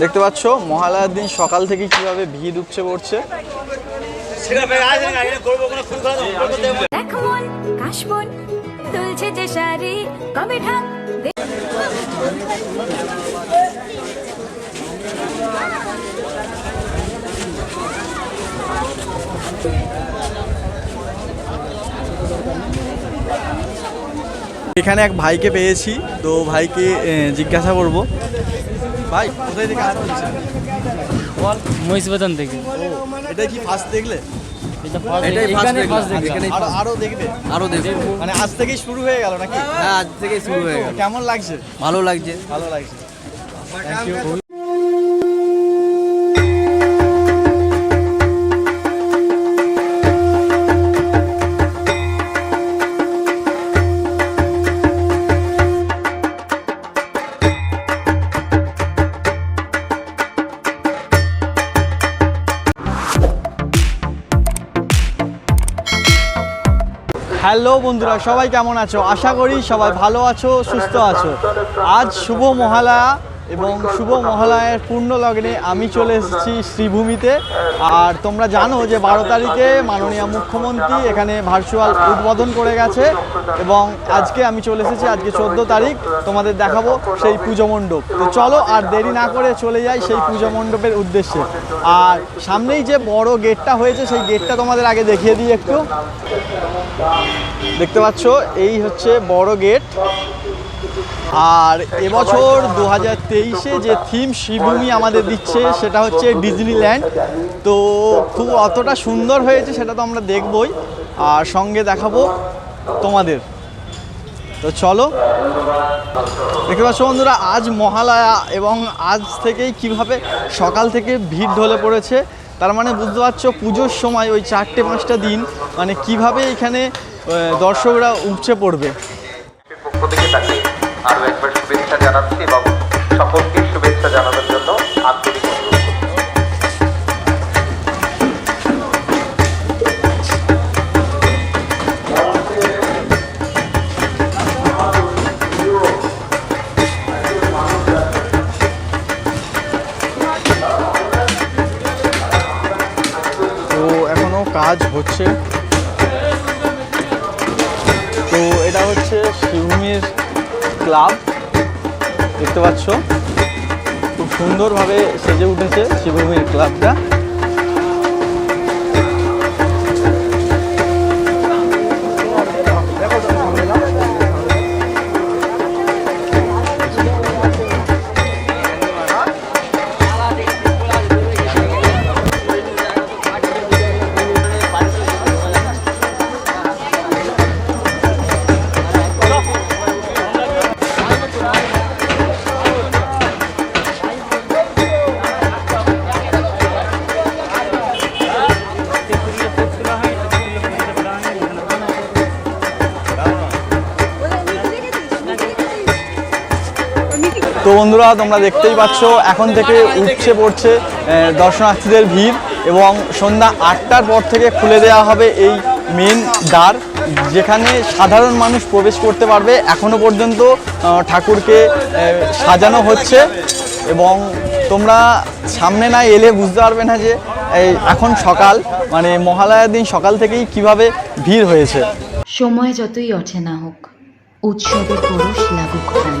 দেখতে পাচ্ছ মহালয়ার দিন সকাল থেকে কীভাবে ভিড় উপচে পড়ছে। এখানে এক ভাইকে পেয়েছি তো ভাইকে জিজ্ঞাসা করব। ভাই কোথায় থেকে আসছেন বল থেকে। এটা কি ফার্স্ট দেখলে? এটাই আরও আরও দেখবে? আরও দেখব। মানে আজ থেকেই শুরু হয়ে গেল নাকি? হ্যাঁ আজ শুরু হয়ে গেল। কেমন লাগছে? ভালো লাগছে। ভালো লাগছে। হ্যালো বন্ধুরা, সবাই কেমন আছো? আশা করি সবাই ভালো আছো, সুস্থ আছো। আজ শুভ মহালয়া এবং শুভ মহালয়ার পূর্ণ লগ্নে আমি চলে এসেছি শ্রীভূমিতে। আর তোমরা জানো যে বারো তারিখে মাননীয় মুখ্যমন্ত্রী এখানে ভার্চুয়াল উদ্বোধন করে গেছে এবং আজকে আমি চলে এসেছি, আজকে চোদ্দ তারিখ তোমাদের দেখাবো সেই পুজো মণ্ডপ। তো চলো আর দেরি না করে চলে যাই সেই পুজো মণ্ডপের উদ্দেশ্যে। আর সামনেই যে বড় গেটটা হয়েছে, সেই গেটটা তোমাদের আগে দেখিয়ে দিই একটু। দেখতে পাচ্ছ, এই হচ্ছে বড় গেট। আর এবছর দু হাজার তেইশে যে থিম শ্রীভূমি আমাদের দিচ্ছে, সেটা হচ্ছে ডিজনিল্যান্ড। তো খুব অতটা সুন্দর হয়েছে, সেটা তো আমরা দেখবই। আর সঙ্গে দেখাবো তোমাদের। তো চলো, দেখতে পাচ্ছ বন্ধুরা, আজ মহালয়া এবং আজ থেকেই কীভাবে সকাল থেকে ভিড় ঢলে পড়েছে। তার মানে বুঝতে পারছ পুজোর সময় ওই চারটে পাঁচটা দিন মানে কীভাবে এখানে দর্শকরা উপচে পড়বে। একবার শুভেচ্ছা জানাচ্ছি এবং সকলকে শুভেচ্ছা জানানোর জন্য আন্তরিক কাজ হচ্ছে। তো এটা হচ্ছে শিবভূমির ক্লাব। দেখতে পাচ্ছ? খুব সুন্দরভাবে সেজে উঠেছে শিবভূমির ক্লাবটা। তো বন্ধুরা, তোমরা দেখতেই পাচ্ছ, এখন থেকে উঠছে, পড়ছে দর্শনার্থীদের ভিড় এবং সন্ধ্যা আটটার পর থেকে খুলে দেওয়া হবে এই মেন দ্বার, যেখানে সাধারণ মানুষ প্রবেশ করতে পারবে। এখনও পর্যন্ত ঠাকুরকে সাজানো হচ্ছে এবং তোমরা সামনে না এলে বুঝতে পারবে না যে এই এখন সকাল মানে মহালয়ার দিন সকাল থেকেই কীভাবে ভিড় হয়েছে। সময় যতই অচেনা হোক, উৎসবের পরশ লাগুক প্রাণ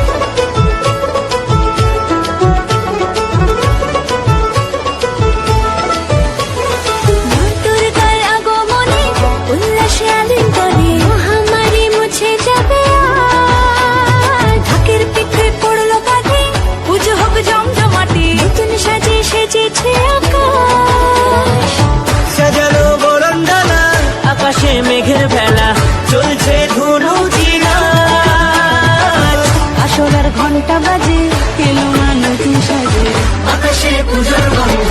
আকাশে পুজোর গন্ধ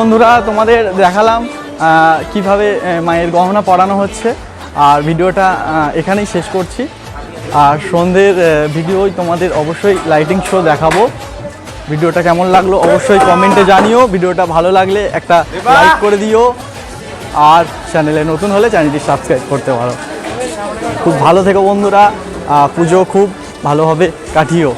বন্ধুরা তোমাদের দেখালাম কীভাবে মায়ের গহনা পরানো হচ্ছে। আর ভিডিওটা এখানেই শেষ করছি। আর সন্ধ্যের ভিডিওই তোমাদের অবশ্যই লাইটিং শো দেখাবো। ভিডিওটা কেমন লাগল অবশ্যই কমেন্টে জানিও। ভিডিওটা ভালো লাগলে একটা লাইক করে দিও। আর চ্যানেলে নতুন হলে চ্যানেলটি সাবস্ক্রাইব করতে পারো। খুব ভালো থেকো বন্ধুরা। পুজো খুব ভালোভাবে কাটিও।